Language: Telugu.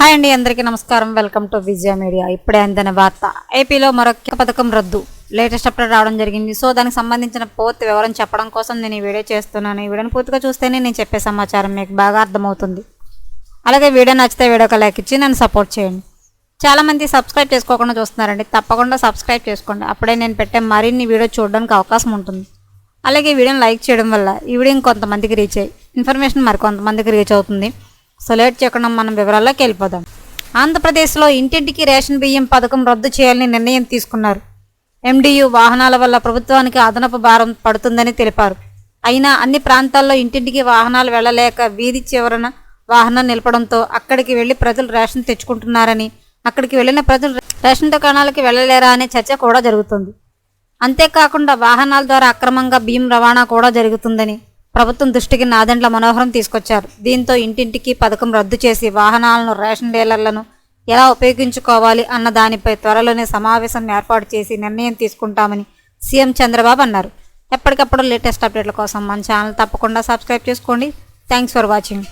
హాయ్ అండి అందరికీ నమస్కారం. Welcome to Vijaya media. ఇప్పుడే అందిన వార్త. ఏపీలో మరొక పథకం రద్దు. లేటెస్ట్ అప్డేట్ రావడం జరిగింది. సో దానికి సంబంధించిన పూర్తి వివరం చెప్పడం కోసం నేను ఈ వీడియో చేస్తున్నాను. ఈ వీడియోని పూర్తిగా చూస్తేనే నేను చెప్పే సమాచారం మీకు బాగా అర్థమవుతుంది. అలాగే వీడియో నచ్చితే వీడియోకి లైక్ ఇచ్చి నన్ను సపోర్ట్ చేయండి. చాలామంది సబ్స్క్రైబ్ చేసుకోకుండా చూస్తున్నారండి. తప్పకుండా సబ్స్క్రైబ్ చేసుకోండి. అప్పుడే నేను పెట్టే మరిన్ని వీడియో చూడడానికి అవకాశం ఉంటుంది. అలాగే వీడియోని లైక్ చేయడం వల్ల ఈ వీడియో ఇంకొంతమందికి రీచ్ అయ్యి ఇన్ఫర్మేషన్ మరి కొంతమందికి రీచ్ అవుతుంది. సో లేట్ చేయకుండా మనం వివరాల్లోకి వెళ్ళిపోదాం. ఆంధ్రప్రదేశ్లో ఇంటింటికి రేషన్ బియ్యం పథకం రద్దు చేయాలని నిర్ణయం తీసుకున్నారు. ఎండియు వాహనాల వల్ల ప్రభుత్వానికి అదనపు భారం పడుతుందని తెలిపారు. అయినా అన్ని ప్రాంతాల్లో ఇంటింటికి వాహనాలు వెళ్ళలేక వీధి చివరన వాహనం నిలపడంతో అక్కడికి వెళ్ళి ప్రజలు రేషన్ తెచ్చుకుంటున్నారని అక్కడికి వెళ్ళిన ప్రజలు రేషన్ దుకాణాలకి వెళ్ళలేరా అనే చర్చ కూడా జరుగుతుంది. అంతేకాకుండా వాహనాల ద్వారా అక్రమంగా బియ్యం రవాణా కూడా జరుగుతుందని ప్రభుత్వం దృష్టికి నాదెండ్ల మనోహరం తీసుకొచ్చారు. దీంతో ఇంటింటికి పథకం రద్దు చేసి వాహనాలను రేషన్ డీలర్లను ఎలా ఉపయోగించుకోవాలి అన్న దానిపై త్వరలోనే సమావేశం ఏర్పాటు చేసి నిర్ణయం తీసుకుంటామని సీఎం చంద్రబాబు అన్నారు. ఎప్పటికప్పుడు లేటెస్ట్ అప్డేట్ల కోసం మన ఛానల్ తప్పకుండా సబ్స్క్రైబ్ చేసుకోండి. Thanks for watching.